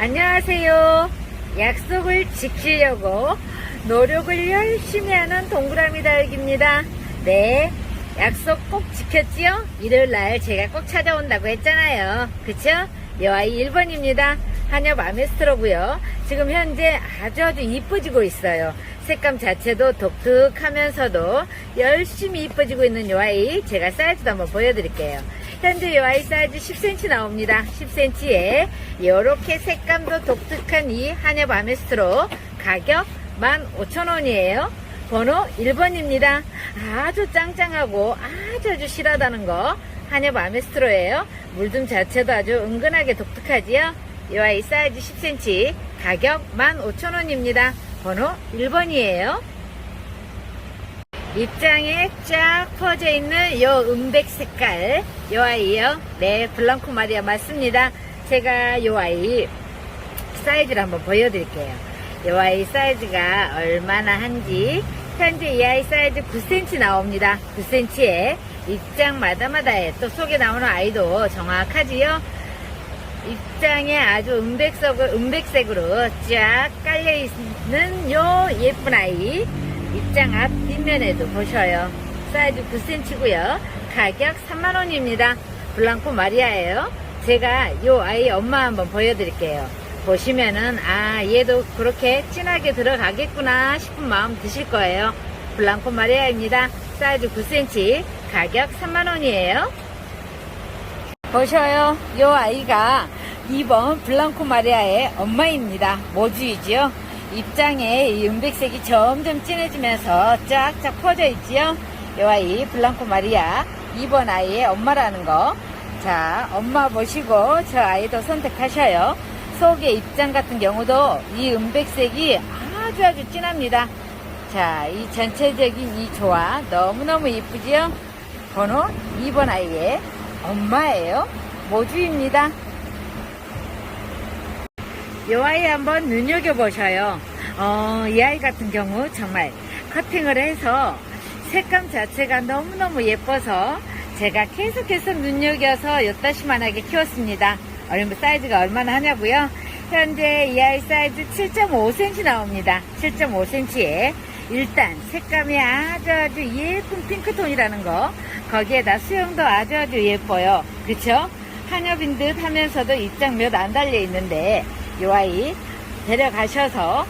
안녕하세요. 약속을 지키려고 노력을 열심히 하는 동그라미 다육입니다. 네. 약속 꼭 지켰지요? 일요일 날 제가 꼭 찾아온다고 했잖아요. 그쵸? 여아이 1번입니다. 한엽 아메스트로고요. 지금 현재 아주 아주 이뻐지고 있어요. 색감 자체도 독특하면서도 열심히 이뻐지고 있는 요 아이 제가 사이즈도 한번 보여드릴게요. 현재 요아이 사이즈 10cm 나옵니다. 10cm에 이렇게 색감도 독특한 이 한엽 아메스트로 가격 15,000원이에요. 번호 1번입니다. 아주 짱짱하고 아주 아주 실하다는 거 한엽 아메스트로예요. 물듬 자체도 아주 은근하게 독특하지요. 이 아이 사이즈 10cm 가격 15,000원입니다. 번호 1번이에요. 입장에 쫙 퍼져 있는 요 은백 색깔 요 아이요. 네, 블랑코 마리아 맞습니다. 제가 요 아이 사이즈를 한번 보여드릴게요. 요 아이 사이즈가 얼마나 한지 현재 이 아이 사이즈 9cm 나옵니다. 9cm에 입장마다마다에 또 속에 나오는 아이도 정확하지요. 입장에 아주 은백색으로, 쫙 깔려있는 요 예쁜 아이 입장 앞 뒷면에도 보셔요. 사이즈 9cm고요. 가격 3만원입니다. 블랑코 마리아예요. 제가 요 아이 엄마 한번 보여드릴게요. 보시면은 아 얘도 그렇게 진하게 들어가겠구나 싶은 마음 드실 거예요. 블랑코 마리아입니다. 사이즈 9cm 가격 3만원이에요. 보셔요. 요 아이가 2번 블랑코 마리아의 엄마입니다. 모주이지요. 입장에 이 은백색이 점점 진해지면서 쫙쫙 퍼져 있지요. 요 아이 블랑코 마리아 2번 아이의 엄마라는 거. 자, 엄마 보시고 저 아이도 선택하셔요. 속의 입장 같은 경우도 이 은백색이 아주 아주 진합니다. 자, 이 전체적인 이 조화 너무너무 이쁘지요? 번호 2번 아이의 엄마예요. 모주입니다. 이 아이 한번 눈여겨보셔요. 어, 이 아이 같은 경우 정말 커팅을 해서 색감 자체가 너무너무 예뻐서 제가 계속해서 눈여겨서 요따시만하게 키웠습니다. 얼마 사이즈가 얼마나 하냐고요? 현재 이 아이 사이즈 7.5cm 나옵니다. 7.5cm에 일단 색감이 아주 아주 예쁜 핑크톤이라는 거 거기에다 수영도 아주 아주 예뻐요. 그쵸? 한엽인 듯 하면서도 입장 몇 안 달려 있는데 이 아이 데려가셔서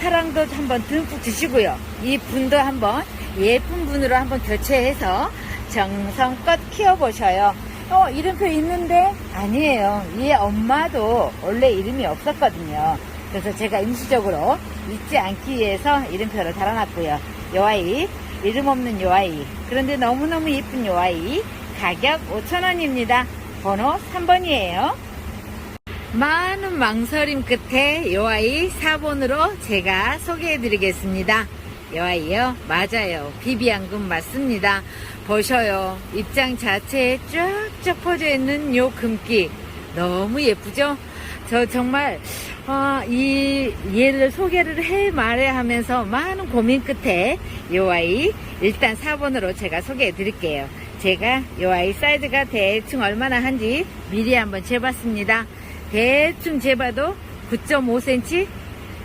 사랑도 한번 듬뿍 주시고요. 이 분도 한번 예쁜 분으로 한번 교체해서 정성껏 키워보셔요. 어, 이름표 있는데? 아니에요. 이 엄마도 원래 이름이 없었거든요. 그래서 제가 임시적으로 잊지 않기 위해서 이름표를 달아놨고요. 요 아이, 이름 없는 요 아이. 그런데 너무너무 예쁜 요 아이. 가격 5,000원입니다. 번호 3번이에요. 많은 망설임 끝에 요 아이 4번으로 제가 소개해 드리겠습니다. 요 아이요? 맞아요. 비비안금 맞습니다. 보셔요. 입장 자체에 쫙쫙 퍼져 있는 요 금기. 너무 예쁘죠? 저 정말, 어, 이, 얘를 소개를 해 말해야 하면서 많은 고민 끝에 요 아이 일단 4번으로 제가 소개해 드릴게요. 제가 요 아이 사이즈가 대충 얼마나 한지 미리 한번 재봤습니다. 대충 재봐도 9.5cm?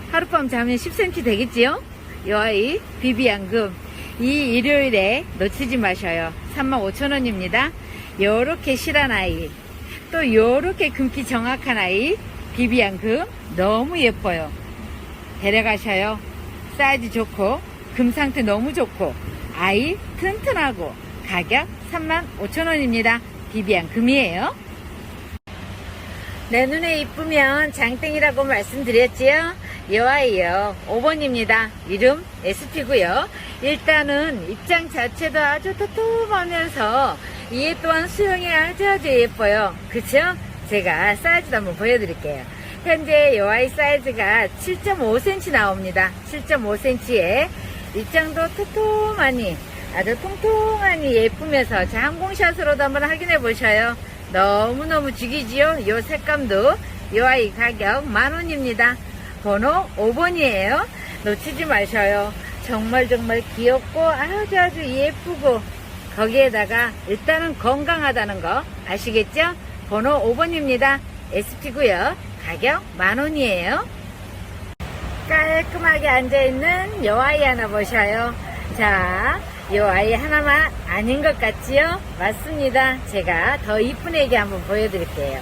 하룻밤 자면 10cm 되겠지요? 이 아이 비비안금. 이 일요일에 놓치지 마셔요. 35,000원입니다. 요렇게 실한 아이. 또 요렇게 금기 정확한 아이. 비비안금 너무 예뻐요. 데려가셔요. 사이즈 좋고 금 상태 너무 좋고 아이 튼튼하고 가격 35,000원입니다. 비비안금이에요 내 눈에 이쁘면 장땡이라고 말씀드렸지요? 이 아이요. 5번입니다. 이름 SP고요. 일단은 입장 자체도 아주 토톰하면서 이에 또한 수영이 아주 아주 예뻐요. 그쵸? 제가 사이즈도 한번 보여드릴게요. 현재 이 아이 사이즈가 7.5cm 나옵니다. 7.5cm에 입장도 토톰하니 아주 통통하니 예쁘면서 자 항공샷으로도 한번 확인해 보셔요. 너무너무 죽이지요? 요 색감도 요 아이 가격 만원입니다. 번호 5번이에요. 놓치지 마셔요. 정말 정말 귀엽고 아주 아주 예쁘고 거기에다가 일단은 건강하다는 거 아시겠죠? 번호 5번입니다. SP고요. 가격 만원이에요. 깔끔하게 앉아있는 요 아이 하나 보셔요. 자, 요 아이 하나만 아닌 것 같지요? 맞습니다. 제가 더 이쁜 애기 한번 보여드릴게요.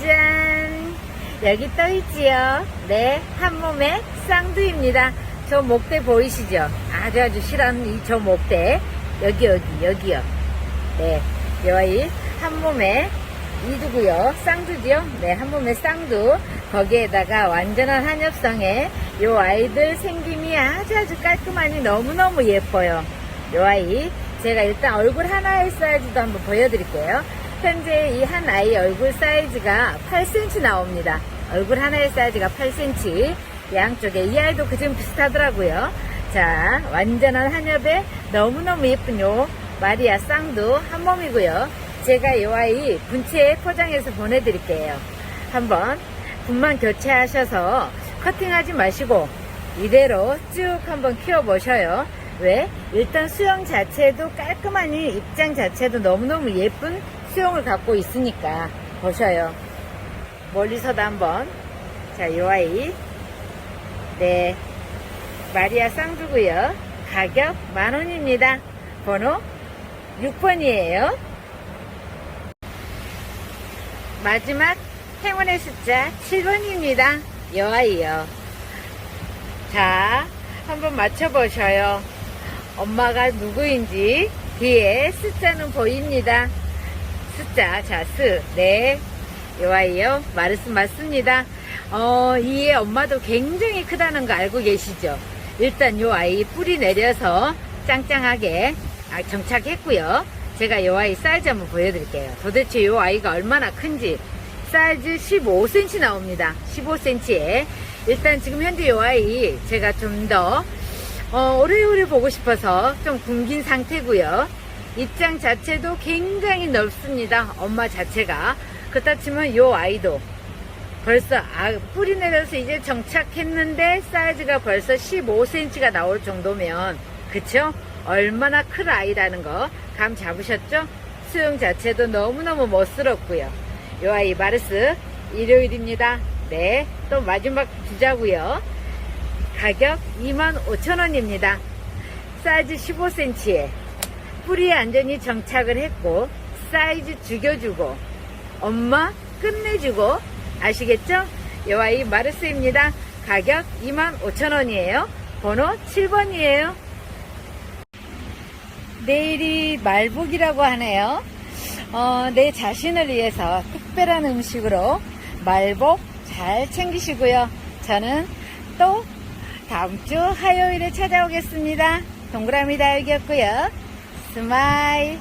짠! 여기 떠 있지요? 네, 한 몸에 쌍두입니다. 저 목대 보이시죠? 아주 아주 실한 이 저 목대. 여기, 여기, 여기요. 네, 요 아이 한 몸에 이두고요. 쌍두지요? 네, 한 몸에 쌍두. 거기에다가 완전한 한엽성에 요 아이들 생김이 아주 아주 깔끔하니 너무너무 예뻐요. 요 아이. 제가 일단 얼굴 하나의 사이즈도 한번 보여드릴게요. 현재 이 한 아이 얼굴 사이즈가 8cm 나옵니다. 얼굴 하나의 사이즈가 8cm. 양쪽에 이 아이도 그중 비슷하더라고요. 자, 완전한 한엽에 너무너무 예쁜 요 마리아 쌍두 한 몸이고요. 제가 요 아이 분체에 포장해서 보내드릴게요. 한번 분만 교체하셔서 커팅하지 마시고 이대로 쭉 한번 키워보셔요. 왜? 일단 수영 자체도 깔끔하니 입장 자체도 너무너무 예쁜 수영을 갖고 있으니까 보셔요. 멀리서도 한번 자, 요 아이 네 마리아 쌍두고요. 가격 만원입니다. 번호 6번이에요. 마지막 행운의 숫자 7번입니다. 여아이요. 자, 한번 맞춰보셔요. 엄마가 누구인지 뒤에 숫자는 보입니다. 숫자, 자, 스, 네. 여아이요. 마르스 맞습니다. 어, 이의 엄마도 굉장히 크다는 거 알고 계시죠? 일단 요 아이 뿌리 내려서 짱짱하게 아, 정착했고요. 제가 요 아이 사이즈 한번 보여드릴게요. 도대체 요 아이가 얼마나 큰지 사이즈 15cm 나옵니다. 15cm에 일단 지금 현재 요 아이 제가 좀 더 어, 오래오래 보고 싶어서 좀 굶긴 상태고요. 입장 자체도 굉장히 넓습니다. 엄마 자체가 그렇다 치면 요 아이도 벌써 아, 뿌리 내려서 이제 정착했는데 사이즈가 벌써 15cm가 나올 정도면 그쵸? 얼마나 큰 아이라는 거 감 잡으셨죠? 수영 자체도 너무너무 멋스럽고요. 요 아이 마르스 일요일입니다. 네, 또 마지막 주자고요. 가격 25,000원입니다. 사이즈 15cm에 뿌리에 안전히 정착을 했고 사이즈 죽여주고 엄마 끝내주고 아시겠죠? 요 아이 마르스입니다. 가격 25,000원이에요. 번호 7번이에요. 내일이 말복이라고 하네요. 어, 내 자신을 위해서 특별한 음식으로 말복 잘 챙기시고요. 저는 또 다음 주 화요일에 찾아오겠습니다. 동그라미 다육이었고요. 스마일.